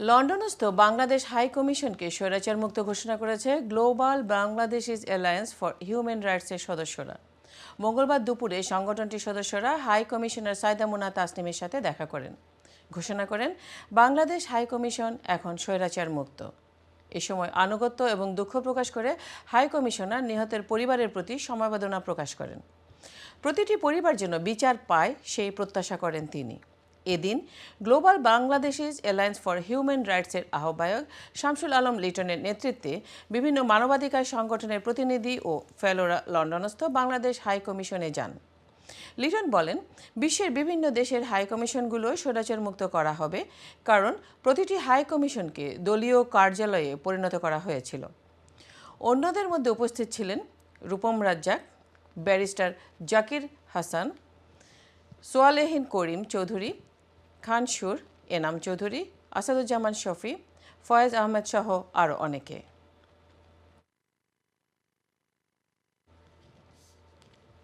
লন্ডনস্থ Bangladesh high কমিশনকে স্বৈরাচার মুক্ত ঘোষণা করেছে global Bangladeshis alliance for human রাইটসের সদস্যরা। মঙ্গলবার দুপুরে সংগঠনটির সদস্যরা হাই কমিশনার সাইদা মুনা তাসনিমের সাথে দেখা করেন। ঘোষণা করেন, বাংলাদেশ হাই কমিশন এখন স্বৈরাচার মুক্ত এ সময় আনুগত্য এবং দুঃখ প্রকাশ করে হাই কমিশনার নিহতের পরিবারের প্রতি সমবেদনা প্রকাশ করেন। প্রতিটি পরিবার যেন বিচার পায়, সেই প্রত্যাশা করেন তিনি। এদিন global Bangladeshis alliance for human রাইটসের আহ্বায়ক শামসুল আলম লিটনের নেতৃত্বে বিভিন্ন মানবাধিকার সংগঠনের প্রতিনিধি ও ফেলোরা লন্ডনস্থ বাংলাদেশ হাই কমিশনে যান। লিটন বলেন, বিশ্বের বিভিন্ন দেশের হাই কমিশনগুলো স্বৈরাচার মুক্ত করা হবে কারণ প্রতিটি হাই কমিশনকে দলীয় কার্যালয়ে পরিণত করা হয়েছিল। অন্যদের মধ্যে উপস্থিত ছিলেন রূপম রাজ্জাক, ব্যারিস্টার জাকির হাসান, সোয়ালেহিন করিম চৌধুরী খান সুর এনাম চৌধুরী আসাদুজ্জামান শফি ফয়েজ আহমেদ সহ আরও অনেকে।